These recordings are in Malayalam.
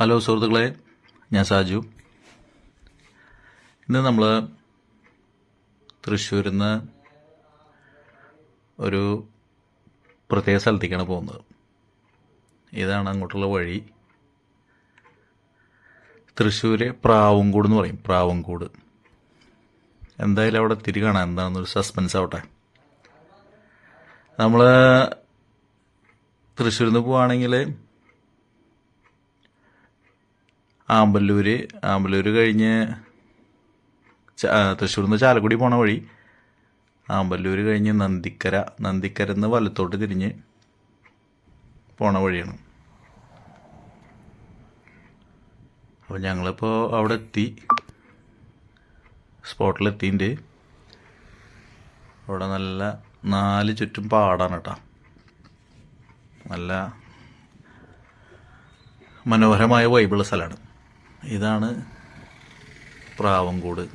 ഹലോ സുഹൃത്തുക്കളെ ഞാൻ സാജു. ഇന്ന് നമ്മൾ തൃശ്ശൂരിൽ നിന്ന് ഒരു പ്രത്യേക സ്ഥലത്തേക്കാണ് പോകുന്നത്. ഇതാണ് അങ്ങോട്ടുള്ള വഴി. തൃശ്ശൂർ പ്രാവുംകൂട് എന്ന് പറയും പ്രാവുംകൂട്. എന്തായാലും അവിടെ തിരി കാണാൻ എന്താണെന്നൊരു സസ്പെൻസ് ആവട്ടെ. നമ്മൾ തൃശ്ശൂരിൽ നിന്ന് പോവുകയാണെങ്കിൽ ആമ്പല്ലൂര്. ആമ്പല്ലൂര് കഴിഞ്ഞ് തൃശ്ശൂർ നിന്ന് ചാലക്കുടി പോണ വഴി. ആമ്പല്ലൂര് കഴിഞ്ഞ് നന്ദിക്കര. നന്ദിക്കര നിന്ന് വലത്തോട്ട് തിരിഞ്ഞ് പോണ വഴിയാണ്. അപ്പോൾ ഞങ്ങളിപ്പോൾ അവിടെ എത്തി. സ്പോട്ടിലെത്തിയിട്ട് അവിടെ നല്ല നാല് ചുറ്റും പാടാണ് കേട്ടോ നല്ല മനോഹരമായ വൈബിളുള്ള സ്ഥലമാണ് ഇതാണ് പ്രാവൻകൂട്.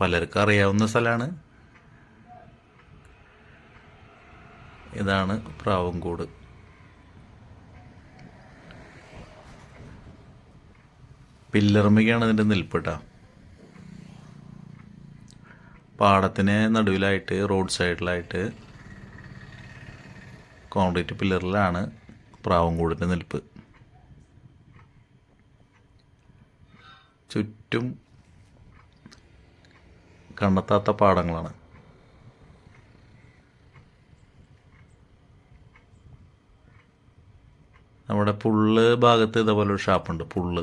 പലർക്കും അറിയാവുന്ന സ്ഥലമാണ്. ഇതാണ് പ്രാവൻകൂട്. പില്ലർമികയാണ് ഇതിന്റെ നിൽപ്പിട്ട പാടത്തിന് നടുവിലായിട്ട് റോഡ് സൈഡിലായിട്ട് കോൺക്രീറ്റ് പില്ലറിലാണ് പ്രാവൻകൂടിന്റെ നിൽപ്പ്. ചുറ്റും കണ്ടെത്താത്ത പാടങ്ങളാണ് നമ്മുടെ പുള്ള് ഭാഗത്ത് ഇതേപോലെ ഒരു ഷാപ്പുണ്ട് പുള്ള്.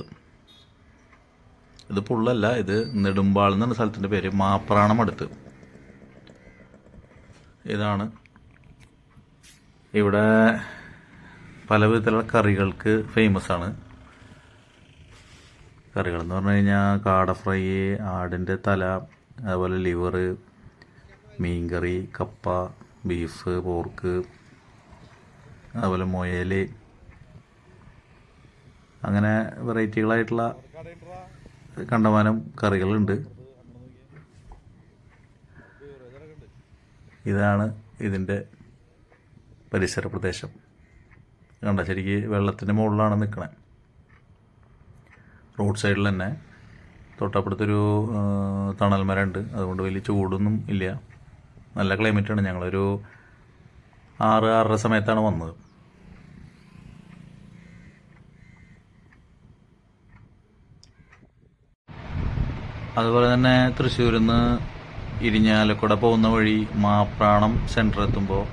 ഇത് പുള്ളല്ല ഇത് നെടുമ്പാൾ എന്നാണ് സ്ഥലത്തിന്റെ പേര് മാപ്രാണം അടുത്ത് ഇതാണ് ഇവിടെ പല വിധത്തിലുള്ള കറികൾക്ക് ഫേമസ് ആണ്. കറികൾ എന്ന് പറഞ്ഞു കഴിഞ്ഞാൽ കാട ഫ്രൈ ആടിന്റെ തല അതുപോലെ ലിവർ മീൻകറി കപ്പ ബീഫ് പോർക്ക് അതുപോലെ മുയൽ. അങ്ങനെ വെറൈറ്റികളായിട്ടുള്ള കണ്ടമാനം കറികളുണ്ട്. ഇതാണ് ഇതിന്റെ പരിസര പ്രദേശം. കണ്ട? ശരിക്ക് വെള്ളത്തിന്റെ മുകളിലാണ് നിൽക്കണേ റോഡ് സൈഡിൽ തന്നെ. തൊട്ടപ്പുറത്തൊരു തണൽ മരം ഉണ്ട് അതുകൊണ്ട് വലിയ ചൂടൊന്നും ഇല്ല. നല്ല ക്ലൈമറ്റാണ് ഞങ്ങളൊരു ആറ് ആറര സമയത്താണ് വന്നത്. അതുപോലെ തന്നെ തൃശ്ശൂരിൽ നിന്ന് ഇരിഞ്ഞാലക്കുട പോകുന്ന വഴി മാപ്രാണം സെന്റർ എത്തുമ്പോൾ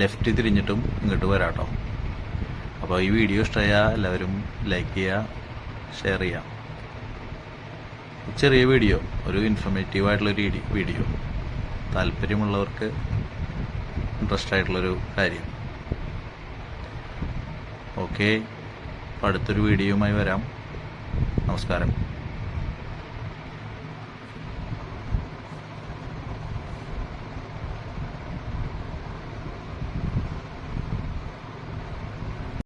ലെഫ്റ്റ് തിരിഞ്ഞിട്ടും ഇങ്ങോട്ട് വരാട്ടോ. അപ്പോൾ ഈ വീഡിയോ ഇഷ്ടമായ എല്ലാവരും ലൈക്ക് ചെയ്യുക ഷെയർ ചെയ്യാം ചെറിയ വീഡിയോ ഒരു ഇൻഫർമേറ്റീവ് ആയിട്ടുള്ള ഒരു വീഡിയോ. താല്പര്യമുള്ളവർക്ക് ഇൻട്രസ്റ്റ് ആയിട്ടുള്ളൊരു കാര്യം. ഓക്കെ അടുത്തൊരു വീഡിയോയുമായി വരാം. നമസ്കാരം.